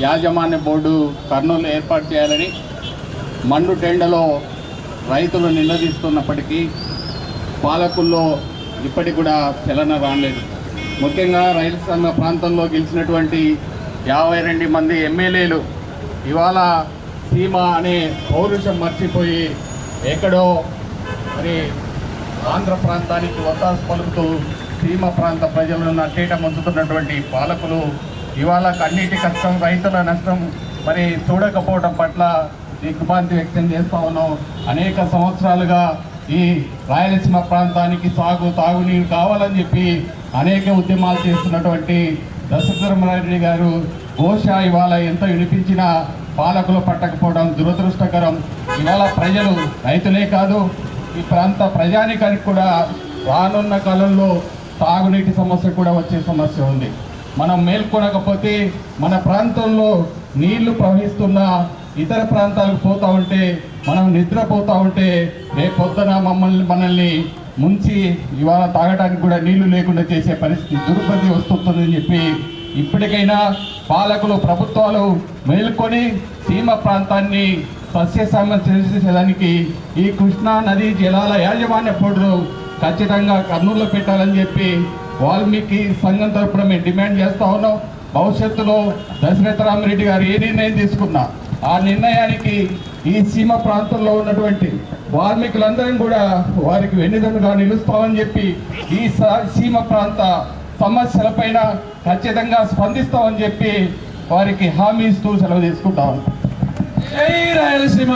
యాజమాన్య బోర్డు కర్నూలు ఏర్పాటు చేయాలని మండు టెండలో రైతులు నిలదీస్తున్నప్పటికీ పాలకుల్లో ఇప్పటికి కూడా చలన రాలేదు ముఖ్యంగా రైల్సీమ ప్రాంతంలో గెలిచినటువంటి యాభై రెండు మంది ఎమ్మెల్యేలు ఇవాళ సీమ అనే పౌరుషం మర్చిపోయి ఎక్కడో మరి ఆంధ్ర ప్రాంతానికి వత్తాసు పలుకుతూ సీమ ప్రాంత ప్రజలను నట్టేట ముంచుతున్నటువంటి పాలకులు ఇవాళ కన్నీటి కష్టం రైతుల నష్టం మరి చూడకపోవడం పట్ల దిగ్భ్రాంతి వ్యక్తం చేస్తా ఉన్నాం. అనేక సంవత్సరాలుగా ఈ రాయలసీమ ప్రాంతానికి సాగు తాగునీరు కావాలని చెప్పి అనేక ఉద్యమాలు చేస్తున్నటువంటి దశరథరామరెడ్డి గారు ఘోష ఇవాళ ఎంత వినిపించినా పాలకులు పట్టకపోవడం దురదృష్టకరం. ఇవాళ ప్రజలు రైతులే కాదు ఈ ప్రాంత ప్రజానికానికి కూడా రానున్న కాలంలో తాగునీటి సమస్య కూడా వచ్చే సమస్య ఉంది. మనం మేల్కొనకపోతే మన ప్రాంతంలో నీళ్ళు ప్రవహిస్తున్న ఇతర ప్రాంతాలకు పోతూ ఉంటే మనం నిద్రపోతూ ఉంటే రేపు పొద్దున మమ్మల్ని మనల్ని ముంచి ఇవాళ తాగడానికి కూడా నీళ్ళు లేకుండా చేసే పరిస్థితి దుర్పతి వస్తుందని చెప్పి ఇప్పటికైనా పాలకులు ప్రభుత్వాలు మేల్కొని సీమ ప్రాంతాన్ని సస్యశ్యామలం చేసేదానికి ఈ కృష్ణా నదీ జలాల యాజమాన్య బోర్డు ఖచ్చితంగా కర్నూలులో పెట్టాలని చెప్పి వాల్మీకి సంఘం తరపున మేము డిమాండ్ చేస్తా ఉన్నాం. భవిష్యత్తులో దశరథ రామరెడ్డి గారు ఏ నిర్ణయం తీసుకున్నా ఆ నిర్ణయానికి ఈ సీమ ప్రాంతంలో ఉన్నటువంటి వాల్మీకులందరం కూడా వారికి వెన్నుదన్నుగా నిలుస్తామని చెప్పి ఈ స- సీమ ప్రాంత సమస్యలపైన ఖచ్చితంగా స్పందిస్తామని చెప్పి వారికి హామీ ఇస్తూ సెలవు తీసుకుంటాం జై రాయలసీమ!